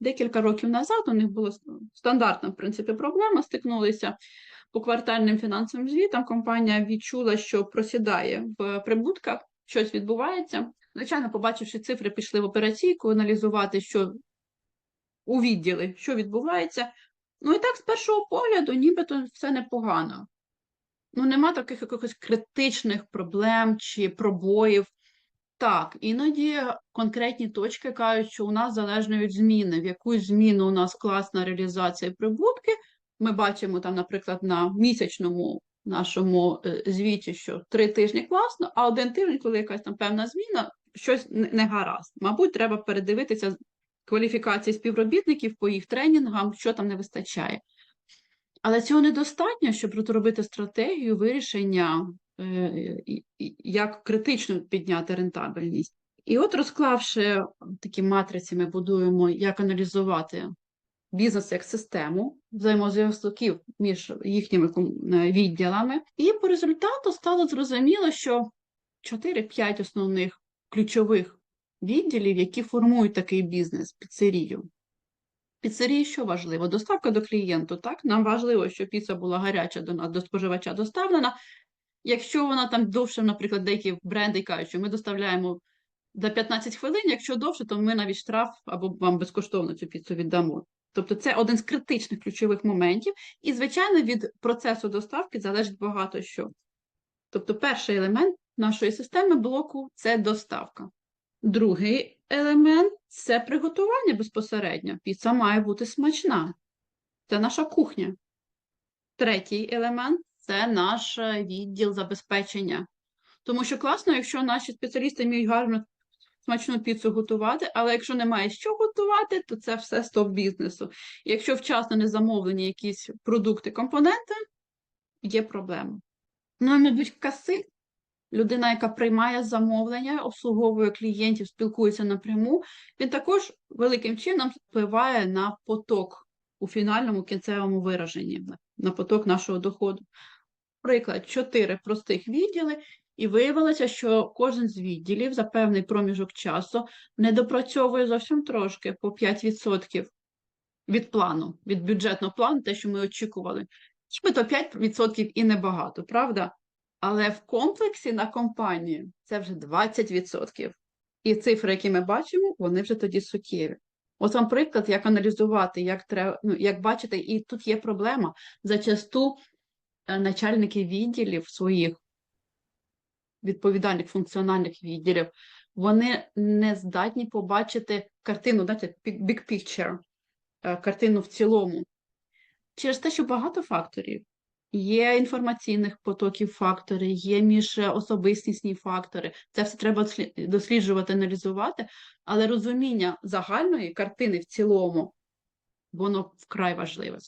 декілька років назад у них була стандартна, в принципі, проблема, стикнулися по квартальним фінансовим звітам. Компанія відчула, що просідає в прибутках, щось відбувається. Звичайно, побачивши цифри, пішли в операційку аналізувати, що у відділи, що відбувається. Ну і так, з першого погляду, нібито все непогано. Ну, нема таких якихось критичних проблем чи пробоїв. Так, іноді конкретні точки кажуть, що у нас залежно від зміни, в яку зміну у нас класна реалізація прибутки. Ми бачимо там, наприклад, на місячному нашому е, звіті, що три тижні класно, а один тиждень, коли якась там певна зміна, щось не гаразд. Мабуть, треба передивитися кваліфікації співробітників по їх тренінгам, що там не вистачає. Але цього недостатньо, щоб розробити стратегію вирішення, як критично підняти рентабельність. І от розклавши такі матриці, ми будуємо, як аналізувати бізнес як систему, взаємозв'язків між їхніми е, відділами. І по результату стало зрозуміло, що 4-5 основних ключових відділів, які формують такий бізнес, піцерію. Піцерії що важливо? Доставка до клієнту. Так, нам важливо, щоб піца була гаряча до нас, до споживача доставлена. Якщо вона там довше, наприклад, деякі бренди кажуть, що ми доставляємо за 15 хвилин, якщо довше, то ми навіть штраф або вам безкоштовно цю піцу віддамо. Тобто це один з критичних ключових моментів, і, звичайно, від процесу доставки залежить багато що. Тобто, перший елемент нашої системи блоку це доставка. Другий елемент це приготування безпосередньо. Піца має бути смачна. Це наша кухня. Третій елемент це наш е, відділ забезпечення. Тому що класно, якщо наші спеціалісти вміють гарно смачну піцу готувати, але якщо немає що готувати, то це все стоп бізнесу. Якщо вчасно не замовлені якісь продукти, компоненти, є проблема. Ну, мабуть, касир, людина, яка приймає замовлення, обслуговує клієнтів, спілкується напряму, він також великим чином впливає на поток у фінальному кінцевому вираженні, на поток нашого доходу. Приклад, чотири простих відділи, і виявилося, що кожен з відділів за певний проміжок часу недопрацьовує зовсім трошки по 5% від плану, від бюджетного плану, те, що ми очікували. Нібито 5% і небагато, правда? Але в комплексі на компанію це вже 20%. І цифри, які ми бачимо, вони вже тоді суттєві. От вам приклад, як аналізувати, як треба, ну, як бачите, і тут є проблема. Зачасту начальники відділів своїх відповідальних функціональних відділів, вони не здатні побачити картину, знаєте, big picture, е, картину в цілому. Через те, що багато факторів. Є інформаційних потоків фактори, є міжособистісні фактори. Це все треба дослі- досліджувати, аналізувати, але розуміння загальної картини в цілому, воно вкрай важливе.